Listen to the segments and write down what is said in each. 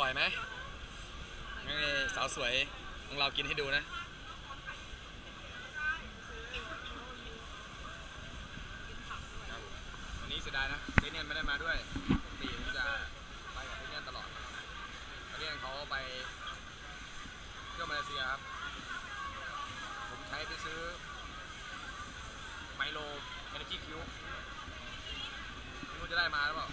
ร่อยไหมนี่สาวสวยของเรากินให้ดูนะวันนี้เสียดายนะเดนเนียนไม่ได้มาด้วยปกติผมจะไปกับเดนเนียนตลอดเดนเนียนเขาไปเที่ยวมาเลเซียครับ ผมใช้ไปซื้อไมโลเอเนจีคิวไม่รู้จะได้มาหรือเปล่า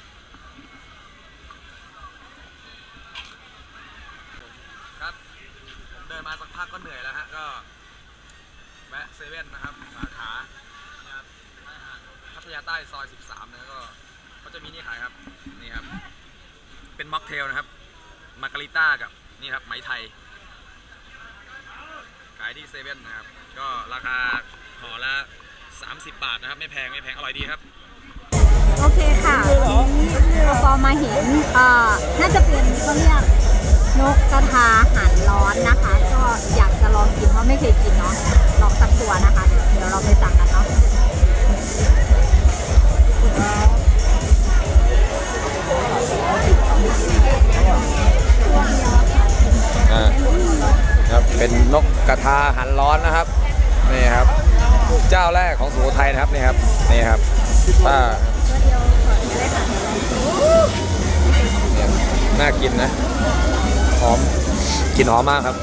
เดินมาสักพักก็เหนื่อยแล้วฮะก็แวะเซเว่นนะครับสาขาเนี่ยครับพัทยาใต้ซอย 13นะก็ก็จะมีนี่ขายครับนี่ครับ เป็นม็อกเทลนะครับมาการิต้ากับนี่ครับไหมไทย ขายที่เซเว่นนะครับ ก็ราคาห่อละ 30 บาทนะครับ ไม่แพงไม่แพงอร่อยดีครับ โอเคค่ะวันนี้เราก็มาเห็นเอ่อน่าจะเป็นเขาเรียกนกกระทาหันร้อนนะคะ อยากจะลองกินเพราะไม่เคยกินเนาะลองสักตัวนะคะ เดี๋ยวเราไปสั่งกันเนาะอ่าครับเป็นนกกระทาหันร้อนนะครับนี่ครับเจ้าแรกของสุโขทัยนะครับนี่ครับนี่ครับถ้าน่ากินนะหอมกลินหอมมากครับ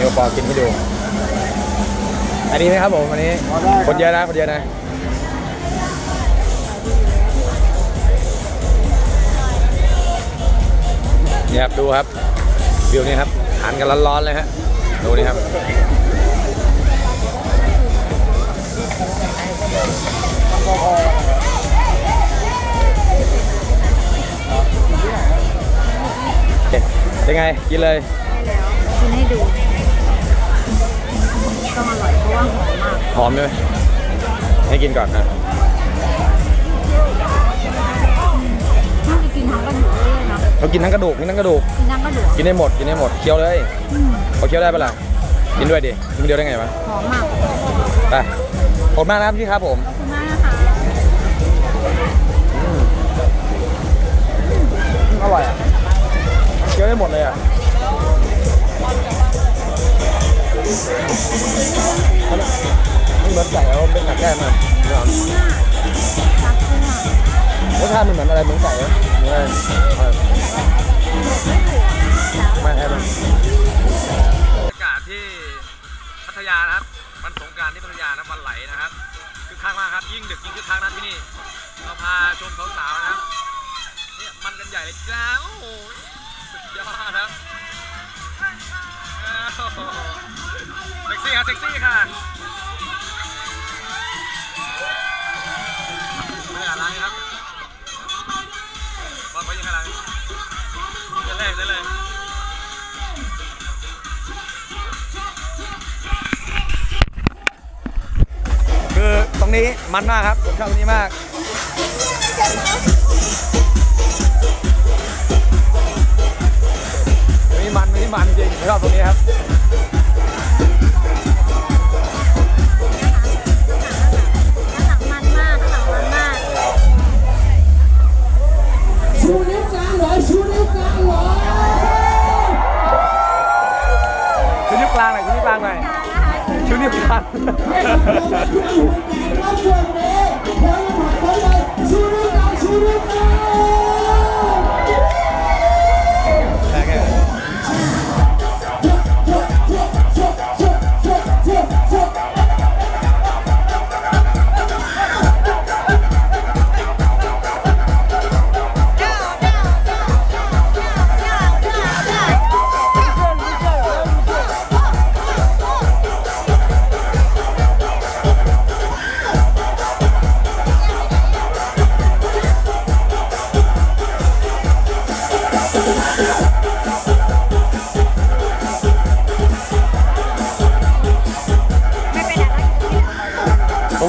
นี่ก็ปอกินให้ดู อันนี้ไหมครับผมอันนี้ คนเยอะนะคนเยอะนะนี่ครับดูครับวิวนี้ครับหันกันร้อนๆเลยฮะดูนี่ครับเป็นไงกินเลยได้แล้วกินให้ดู หอมมากหอมใช่ไหมให้กินก่อนนะน่าจะกินทั้งกระดูกเลยเนาะเขากินทั้งกระดูกกินทั้งกระดูก กินทั้งกระดูกกินได้หมด กินได้หมด เคี้ยวเลยอืมเขาเคี้ยวได้ปะล่ะ กินด้วยดิกินคนเดียวได้ไงวะ หอมมากไปขอบคุณมากนะครับพี่ครับผมขอบคุณมากนะคะอร่อยอะเคี้ยวได้หมดเลยอะ มันเหมือนไก่เอาเป็นหนักแก้มันนะครสชาติมันเหมือนอะไรเหมือนไก่ไหมเหมือนอะไรไม่ให้มันบรรยากาศที่พัทยานะครับวันสงการที่พัทยานะวันไหลนะครับคือคักมากครับ ยิ่งดึกยิ่งคึกคักนะที่นี่เราพาชมสาวๆนะครับเนี่ยมันกันใหญ่เลยจ้าโอ้โหสุดยอดครับ ซ็กซี่ค่ะเซ็กซี่ค่ะบรรยากาศร้านนี้ครับบอกไปยังไงร้านนี้เดินเลยเดินเลยคือตรงนี้มันมากครับผมชอบตรงนี้มากมีมันมีมันจริงชอบตรงนี้ครับ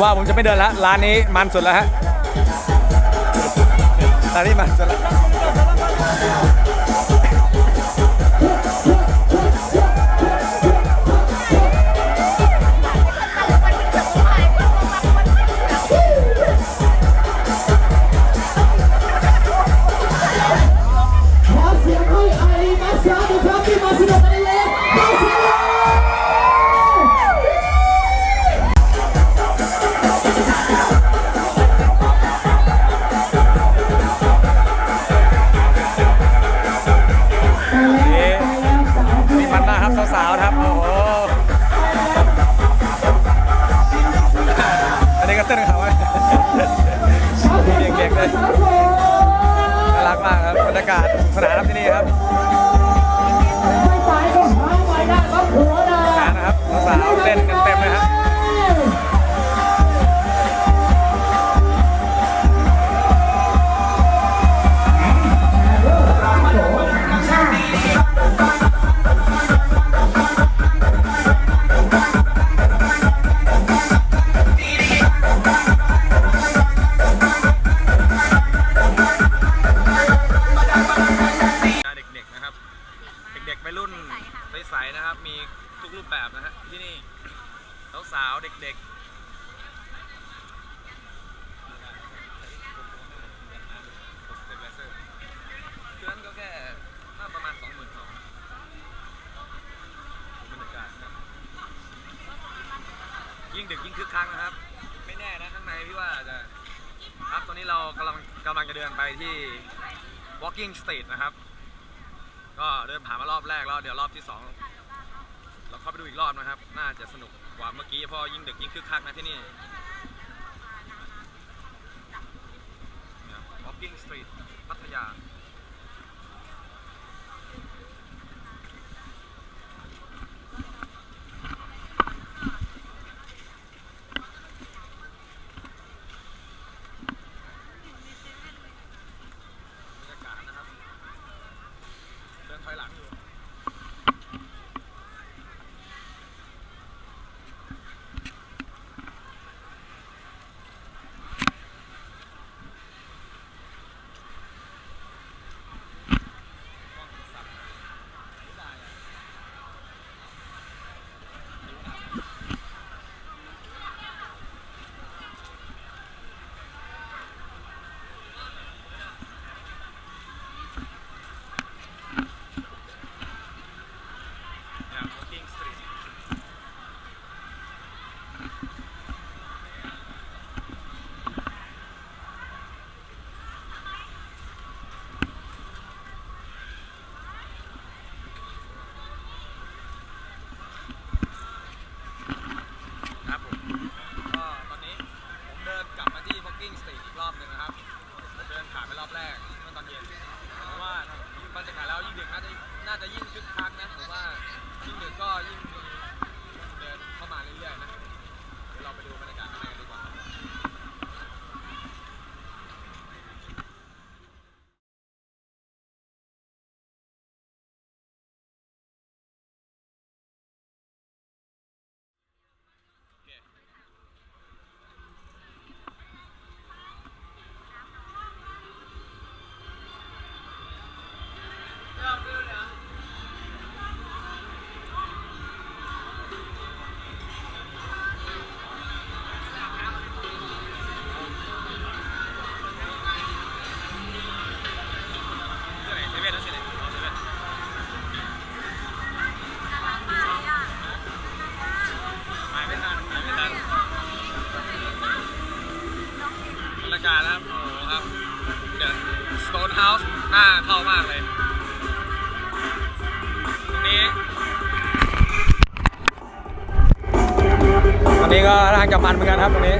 ว่าผมจะไม่เดินละร้านนี้มันสุดแล้วฮะร้านนี้มันสุดแล้ว น่ารักมากครับบรรยากาศสนามที่นี่ครับ ยิ่งคึกคักนะครับ ไม่แน่นะข้างในพี่ว่าจะครับตอนนี้เรากำลังกำลังจะเดินไปที่ walking street นะครับ ก็เดินผ่านมารอบแรกแล้วเดี๋ยวรอบที่สองเราเข้าไปดูอีกรอบนะครับ น่าจะสนุกกว่าเมื่อกี้เพราะยิ่งดึกยิ่งคึกคักนะที่นี่ walking street พัทยา มันเหมือนกันครับตรงนี้